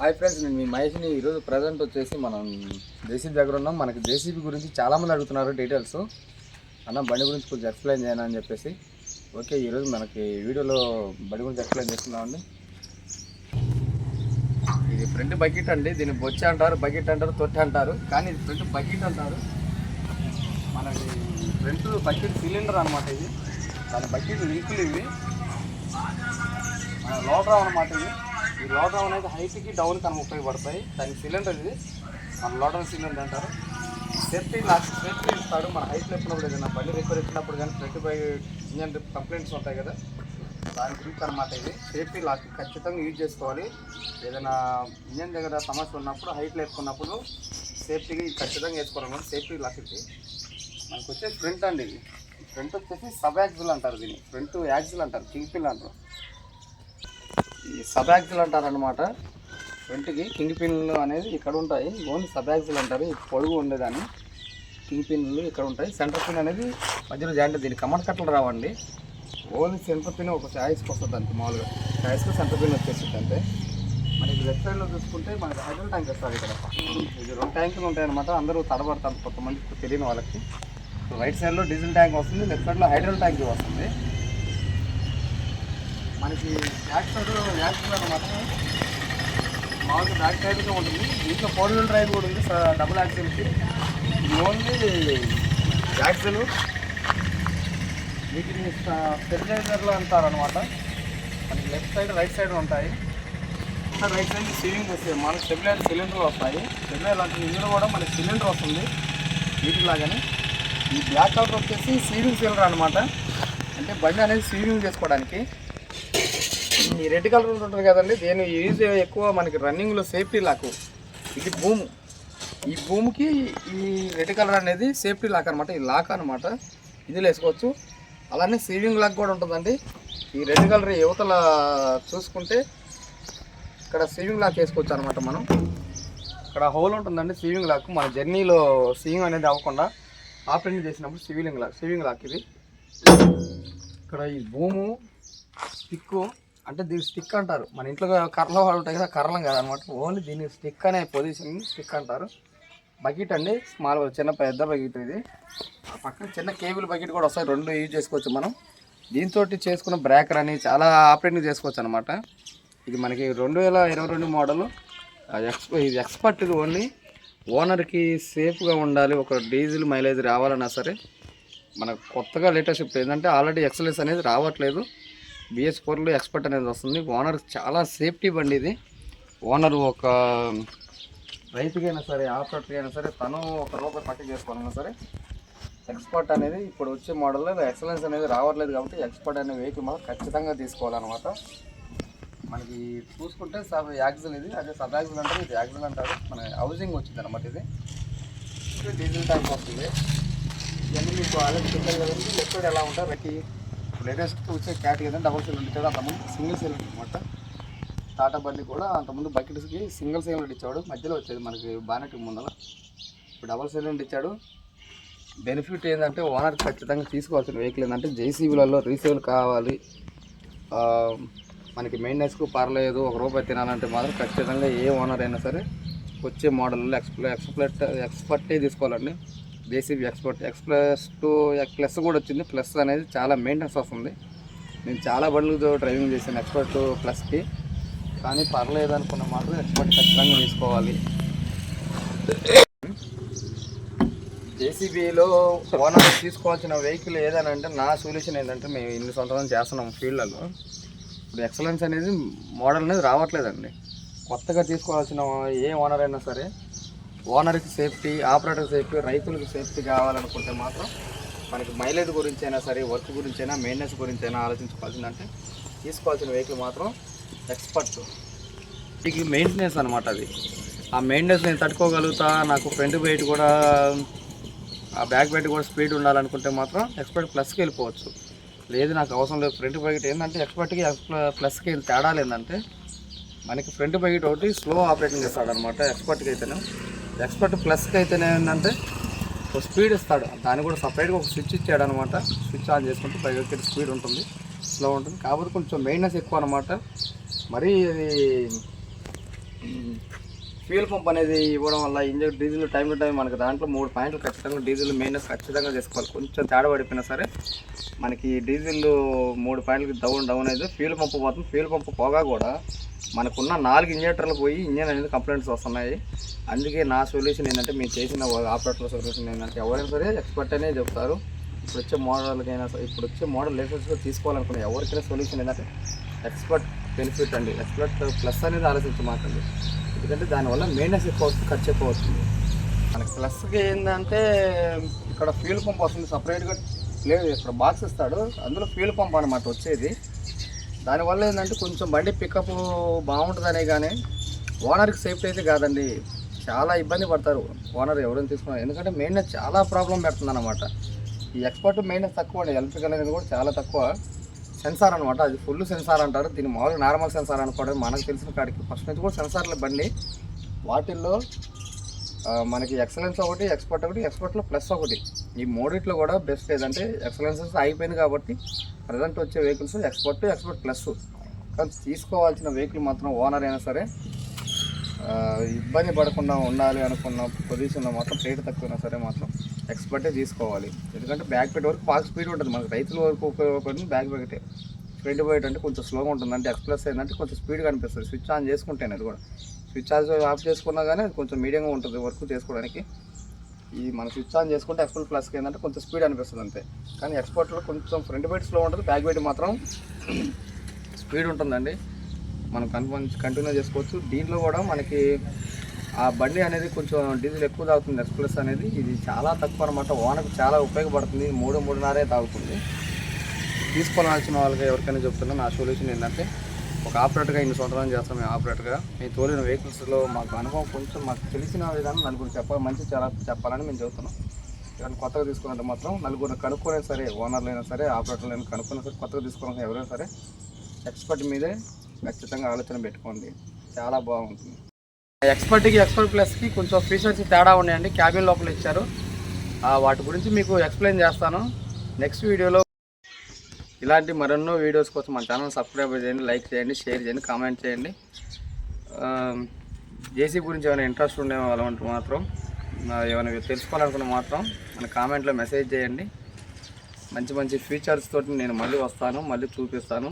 Hi friends నేను మీ మహేష్ని. ఈరోజు present వచ్చేసి మనం జేసీబీ దగ్గర ఉన్నాం. మనకి జేసీబీ గురించి చాలామంది అడుగుతున్నారు డీటెయిల్స్ అన్న బండి గురించి కొంచెం ఎక్స్ప్లెయిన్ చేయను అని చెప్పేసి. ఓకే ఈరోజు మనకి వీడియోలో బండి గురించి ఎక్స్ప్లెయిన్ చేస్తున్నామండి ఇది ఫ్రంట్ బకెట్ అండి. దీన్ని బొచ్చ అంటారు బకెట్ అంటారు తొట్టి అంటారు. కానీ ఇది ఫ్రంట్ బకెట్ అంటారు. మనకి ఫ్రంట్ బకెట్ సిలిండర్ అనమాట ఇది. దాని బకెట్ లింకులు ఇవి. మన లోటర్ అనమాట ఇది. ఈ లోటర్ అనేది హైట్కి డౌన్కి అని ఉపయోగపడతాయి దాని సిలిండర్ ఇది. మన లోటర్ సిలిండర్ అంటారు. సేఫ్టీ లాస్ట్ సేఫ్టీ ఇస్తాడు. మన హైట్ లేపినప్పుడు ఏదైనా బండి రిపేర్ ఇచ్చినప్పుడు కానీ ట్వంటీ ఫైవ్ ఇంజన్ కంప్లైంట్స్ ఉంటాయి కదా. దాని గురించి అనమాట ఇది. సేఫ్టీ లాక్ ఖచ్చితంగా యూజ్ చేసుకోవాలి. ఏదైనా ఇంజన్ దగ్గర సమస్య ఉన్నప్పుడు హైట్ లేపుకున్నప్పుడు సేఫ్టీకి ఖచ్చితంగా వేసుకోవాలి సేఫ్టీ లాక్ ఇది. మనకు వచ్చే ఫ్రంట్ అండి. ఇది ఫ్రంట్ వచ్చేసి సబ్ యాక్సిల్ అంటారు దీన్ని. ఫ్రంట్ యాక్సిల్ అంటారు. కింగ్ పిల్ అంటారు. ఈ సబాక్సిల్ అంటారనమాట అంటారు కింగ్ పిన్లు అనేది ఇక్కడ ఉంటాయి. ఓన్లీ సబాక్సిల్ అంటారు. పొడుగు ఉండేదాన్ని. కింగ్ పిన్లు ఇక్కడ ఉంటాయి. సెంటర్ పిన్ అనేది మధ్యలో జాయింట్ దీనికి కమర్ కట్టలు రావండి. ఓన్లీ సెంటర్ పిన్ ఒక ఛాయిస్కి వస్తుంది అంతే మామూలుగా. ఛాయిస్కి సెంటర్ పిన్ వచ్చేస్తుంది అంతే. మనకి లెఫ్ట్ సైడ్లో చూసుకుంటే మనకి హైడ్రల్ ట్యాంక్ వస్తుంది ఇక్కడ. ఇది రెండు ట్యాంకులు ఉంటాయన్నమాట. అందరూ తడబడతారు కొంతమంది తెలియని వాళ్ళకి. రైట్ సైడ్లో డీజిల్ ట్యాంక్ వస్తుంది. లెఫ్ట్ సైడ్లో హైడ్రల్ ట్యాంక్ వస్తుంది. మనకి బ్యాక్ సైడ్ యాక్సిల్ అనమాట మామూలుగా బ్యాక్ సైడ్గా ఉంటుంది. దీంట్లో ఫోర్ వీల్ డ్రైవ్ కూడా ఉంది స- డబుల్ యాక్సిల్కి ఓన్లీ యాక్సిల్ వీటిని స్టెబిలైజర్లు అంటారు అనమాట మనకి లెఫ్ట్ సైడ్ రైట్ సైడ్ ఉంటాయి. రైట్ సైడ్ సీలింగ్ వస్తాయి మనకి స్టెబిలైజర్ సిలిండర్ వస్తాయి. స్టెబిలైజర్ అంటే ఇందులో కూడా మనకి సిలిండర్ వస్తుంది వీటిలాగానే. ఈ బ్లాక్ కలర్ వచ్చేసి సీలింగ్ సిలిండర్ అనమాట అంటే బండి అనేది సీలింగ్ చేసుకోవడానికి. ఈ రెడ్ కలర్ ఉంటుంది కదండి దేని యూజ్ ఎక్కువ మనకి రన్నింగ్లో సేఫ్టీ లాక్ ఇది భూము. ఈ భూమికి ఈ రెడ్ కలర్ అనేది సేఫ్టీ లాక్ అనమాట ఈ లాక్ అనమాట ఇది వేసుకోవచ్చు. అలానే సీవింగ్ లాక్ కూడా ఉంటుందండి. ఈ రెడ్ కలర్ యువతల చూసుకుంటే ఇక్కడ సీవింగ్ లాక్ వేసుకోవచ్చు అనమాట మనం. ఇక్కడ హోల్ ఉంటుందండి సీవింగ్ లాక్ మన జర్నీలో సీవింగ్ అనేది అవ్వకుండా ఆపరేట్ చేసినప్పుడు సివిలింగ్ లాక్ సీవింగ్ లాక్ ఇది. ఇక్కడ ఈ భూము పిక్కు అంటే దీని స్టిక్ అంటారు. మన ఇంట్లో కర్రలు వాడు ఉంటాయి కదా కర్రలం కదా అనమాట ఓన్లీ దీని స్టిక్ అనే పొజిషన్ స్టిక్ అంటారు. బకెట్ అండి స్మాల్ చిన్న పెద్ద బకెట్ ఇది. ఆ పక్కన చిన్న కేబుల్ బకెట్ కూడా వస్తాయి రెండు యూజ్ చేసుకోవచ్చు మనం. దీంతో చేసుకున్న బ్రేకర్ అని చాలా ఆపరేటింగ్ చేసుకోవచ్చు అనమాట ఇది మనకి రెండు వేల ఇరవై రెండు మోడల్. ఎక్స్ ఇది ఎక్స్పర్ట్ ఇది ఓన్లీ. ఓనర్కి సేఫ్గా ఉండాలి. ఒక డీజిల్ మైలేజ్ రావాలన్నా సరే మనకు కొత్తగా లేటెస్ట్ ఏంటంటే ఆల్రెడీ ఎక్సలెస్ అనేది రావట్లేదు. బిఎస్ ఫోర్లో ఎక్స్పర్ట్ అనేది వస్తుంది. ఓనర్ చాలా సేఫ్టీ బండి ఇది. ఓనర్ ఒక రైతుకైనా సరే ఆపరేటర్కైనా అయినా సరే తను ఒక రూపాయి పక్క చేసుకోవాలన్నా సరే ఎక్స్పర్ట్ అనేది ఇప్పుడు వచ్చే మోడల్లో ఎక్సలెన్స్ అనేది రావట్లేదు కాబట్టి ఎక్స్పర్ట్ అనే వెహికల్ మనం ఖచ్చితంగా తీసుకోవాలన్నమాట. మనకి చూసుకుంటే సబ్ యాక్సిల్ ఇది. అదే సబ్ యాక్సిల్ అంటారు ఇది యాక్సిల్ అంటారు. మన హౌసింగ్ వచ్చింది అనమాట ఇది డీజిల్ ట్యాంక్ వస్తుంది. ఇవన్నీ మీకు ఆల్రెడీ చెప్పారు కదండి. లెఫ్ట్ ఎలా ఉంటారు రెట్టి లేటెస్ట్ వచ్చే క్యాట్ కదా డబుల్ సెల్ ఇచ్చాడు. అంతకుముందు సింగిల్ సెల్ అనమాట టాటా బండి కూడా అంతకుముందు బకెట్స్కి సింగిల్ సెల్ ఇచ్చాడు మధ్యలో వచ్చేది మనకి బానెట్ ముందర ఇప్పుడు డబుల్ సిలిండర్ ఇచ్చాడు. బెనిఫిట్ ఏంటంటే ఓనర్ ఖచ్చితంగా తీసుకోవాల్సిన వెహికల్ ఏంటంటే జేసీబీలలో రీసేల్ కావాలి. మనకి మెయింటెనెన్స్కు పర్లేదు. ఒక రూపాయి తినాలంటే మాత్రం ఖచ్చితంగా ఏ ఓనర్ అయినా సరే వచ్చే మోడల్లో ఎక్స్ప్లె ఎక్స్ప్లెట్ ఎక్స్పర్టే తీసుకోవాలండి. JCB expert X plus two plus కూడా వచ్చింది. ప్లస్ అనేది చాలా మెయింటెనెన్స్ వస్తుంది. నేను చాలా బండ్లు డ్రైవింగ్ చేశాను ఎక్స్పర్ట్ ప్లస్కి కానీ పర్లేదు అనుకున్న మాత్రం ఎక్స్పర్ట్ ఖచ్చితంగా తీసుకోవాలి. జేసీబీలో ఓనర్ తీసుకోవాల్సిన వెహికల్ ఏదనంటే అంటే నా సొల్యూషన్ ఏంటంటే మేము ఇన్ని సంవత్సరాలు చేస్తున్నాం ఫీల్డ్లలో. ఇప్పుడు ఎక్సలెన్స్ అనేది మోడల్ అనేది రావట్లేదండి. కొత్తగా తీసుకోవాల్సిన ఏ ఓనర్ అయినా సరే ఓనర్కి సేఫ్టీ ఆపరేటర్ సేఫ్టీ రైతులకు సేఫ్టీ కావాలనుకుంటే మాత్రం మనకి మైలేజ్ గురించి అయినా సరే వర్క్ గురించి అయినా మెయింటెనెన్స్ గురించి అయినా ఆలోచించుకోవాల్సిందంటే తీసుకోవాల్సిన వెహికల్ మాత్రం ఎక్స్పర్ట్. ఇది మెయింటెనెన్స్ అనమాట అది. ఆ మెయింటెనెన్స్ నేను తట్టుకోగలుగుతా నాకు ఫ్రంట్ బయట కూడా ఆ బ్యాక్ బయట కూడా స్పీడ్ ఉండాలనుకుంటే మాత్రం ఎక్స్పర్ట్ ప్లస్కి వెళ్ళిపోవచ్చు. లేదు నాకు అవసరం లేదు ఫ్రంట్ బకెట్ ఏంటంటే ఎక్స్పర్ట్కి ప్లస్కి తేడాలు ఏంటంటే మనకి ఫ్రంట్ బకెట్ ఒకటి స్లో ఆపరేటింగ్ చేస్తాడనమాట ఎక్స్పర్ట్కి అయితేనే. ఎక్స్పర్ట్ ప్లస్కి అయితేనే ఏంటంటే ఒక స్పీడ్ ఇస్తాడు. దాన్ని కూడా సపరేట్గా ఒక స్విచ్ ఇచ్చాడు అనమాట స్విచ్ ఆన్ చేసుకుంటే బకెట్ స్పీడ్ ఉంటుంది స్లో ఉంటుంది. కాబట్టి కొంచెం మెయింటెనెన్స్ ఎక్కువ అనమాట. మరీ అది ఫ్యూల్ పంప్ అనేది ఇవ్వడం వల్ల engine diesel time to time మనకి దాంట్లో మూడు పాయింట్లు ఖచ్చితంగా డీజిల్ మెయింటెన్స్ ఖచ్చితంగా చేసుకోవాలి. కొంచెం తేడా పడిపోయినా సరే మనకి డీజిల్ మూడు పాయింట్లకి డౌన్ డౌన్ అయితే ఫ్యూల్ పంప్ పోతుంది. ఫ్యూల్ పంప్ పోగా కూడా మనకున్న నాలుగు ఇంజనీటర్లు పోయి ఇంజన్ అనేది కంప్లైంట్స్ వస్తున్నాయి. అందుకే నా సొల్యూషన్ ఏంటంటే మీరు చేసిన ఆపరేటర్ సొల్యూషన్ ఏంటంటే ఎవరైనా సరే ఎక్స్పర్ట్ అనే చెప్తారు. ఇప్పుడు వచ్చే మోడల్కైనా సరే ఇప్పుడు వచ్చే మోడల్ లేటెస్ట్గా తీసుకోవాలనుకున్న ఎవరికైనా సొల్యూషన్ ఏంటంటే ఎక్స్పర్ట్ బెనిఫిట్ అండి. ఎక్స్పర్ట్ ప్లస్ అనేది ఆలోచించమాకండి ఎందుకంటే దానివల్ల మెయింటెన్స్ ఎక్కువ ఖర్చు ఎక్కువ వస్తుంది మనకి ప్లస్కి ఏంటంటే ఇక్కడ ఫ్యూల్ పంప్ వస్తుంది సపరేట్గా లేదు ఇక్కడ బాక్స్ ఇస్తాడు అందులో ఫ్యూల్ పంప్ అనమాట వచ్చేది. దానివల్ల ఏంటంటే కొంచెం బండి పికప్ బాగుంటుందనే కానీ ఓనర్కి సేఫ్టీ అయితే కాదండి. చాలా ఇబ్బంది పడతారు ఓనర్ ఎవరైనా తీసుకున్నారు ఎందుకంటే మెయింటెనెన్స్ చాలా ప్రాబ్లం పెడుతుంది అనమాట ఈ ఎక్స్పర్ట్ మెయింటెనెన్స్ తక్కువ అండి ఎలక్ట్రికల్ అనేది కూడా చాలా తక్కువ. సెన్సార్ అనమాట అది ఫుల్ సెన్సార్ అంటారు. దీని మామూలుగా నార్మల్ సెన్సార్ అనుకోవడం మనకు తెలిసిన కాడికి ఫస్ట్ నుంచి కూడా సెన్సార్ల బండి. వాటిల్లో మనకి ఎక్సలెన్స్ ఒకటి ఎక్స్పర్ట్ ఒకటి ఎక్స్పర్ట్లో ప్లస్ ఒకటి. ఈ మూడిట్లో కూడా బెస్ట్ ఏదంటే ఎక్సలెన్సెస్ అయిపోయింది కాబట్టి ప్రజెంట్ వచ్చే వెహికల్స్ ఎక్స్పర్ట్ ఎక్స్పర్ట్ ప్లస్. కానీ తీసుకోవాల్సిన వెహికల్ మాత్రం ఓనర్ అయినా సరే ఇబ్బంది పడకుండా ఉండాలి అనుకున్న పొజిషన్లో మాత్రం రేటు తక్కువైనా సరే మాత్రం ఎక్స్పర్టే తీసుకోవాలి. ఎందుకంటే బ్యాక్ పెట్ వరకు బాగా స్పీడ్ ఉంటుంది. మనకు రైతుల వరకు ఉపయోగపడింది బ్యాక్ పెట్టే ఫ్రంట్ బయట అంటే కొంచెం స్లోగా ఉంటుంది. అంటే ఎక్స్ప్రెస్ ఏంటంటే కొంచెం స్పీడ్గా అనిపిస్తుంది. స్విచ్ ఆన్ చేసుకుంటేనే అది కూడా. స్విచ్ ఆన్ ఆఫ్ చేసుకున్నా కానీ అది కొంచెం మీడియంగా ఉంటుంది వర్క్ చేసుకోవడానికి. ఈ మన స్విచ్ ఆన్ చేసుకుంటే ఎక్స్పర్ట్ ప్లస్కి ఏంటంటే కొంచెం స్పీడ్ అనిపిస్తుంది అంతే. కానీ ఎక్స్పర్ట్లో కొంచెం ఫ్రంట్ బైట్ స్లో ఉంటుంది బ్యాక్ బైట్ మాత్రం స్పీడ్ ఉంటుందండి. మనం కన్ఫర్మ్ కంటిన్యూ చేసుకోవచ్చు. దీంట్లో కూడా మనకి ఆ బండి అనేది కొంచెం డీజిల్ ఎక్కువ తాగుతుంది ఎక్స్ప్రెస్ అనేది. ఇది చాలా తక్కువ అనమాట ఓనకు చాలా ఉపయోగపడుతుంది. మూడు మూడున్నరే తాగుతుంది. తీసుకోవాల్సిన వాళ్ళకి ఎవరికైనా చెప్తున్నా నా సొల్యూషన్ ఏంటంటే ఒక ఆపరేటర్గా ఇన్ని సంవత్సరాలు చేస్తాం మేము ఆపరేటర్గా. మేము తోలిన వెహికల్స్లో మాకు అనుభవం కొంచెం మాకు తెలిసిన విధానం నలుగురు చెప్పాలి మంచి చాలా చెప్పాలని మేము చెబుతున్నాం. కానీ కొత్తగా తీసుకున్నట్టు మాత్రం నలుగురు కనుక్కునే సరే ఓనర్లు అయినా సరే ఆపరేటర్లు అయినా కనుక్కున్నా సరే కొత్తగా తీసుకున్న ఎవరైనా సరే ఎక్స్పర్ట్ మీదే ఖచ్చితంగా ఆలోచన పెట్టుకోండి. చాలా బాగుంటుంది. ఎక్స్పర్ట్కి ఎక్స్పర్ట్ ప్లస్కి కొంచెం ఫీచర్స్ తేడా ఉన్నాయండి. క్యాబిన్ లోపల ఇచ్చారు. వాటి గురించి మీకు ఎక్స్ప్లెయిన్ చేస్తాను. నెక్స్ట్ వీడియోలో ఇలాంటి మరెన్నో వీడియోస్ కోసం మన ఛానల్ సబ్స్క్రైబ్ చేయండి లైక్ చేయండి షేర్ చేయండి కామెంట్ చేయండి. జేసీ గురించి ఏమైనా ఇంట్రెస్ట్ ఉండే వాళ్ళంటే మాత్రం ఏమైనా తెలుసుకోవాలనుకున్న మాత్రం మన కామెంట్లో మెసేజ్ చేయండి. మంచి మంచి ఫీచర్స్ తోటి నేను మళ్ళీ వస్తాను మళ్ళీ చూపిస్తాను.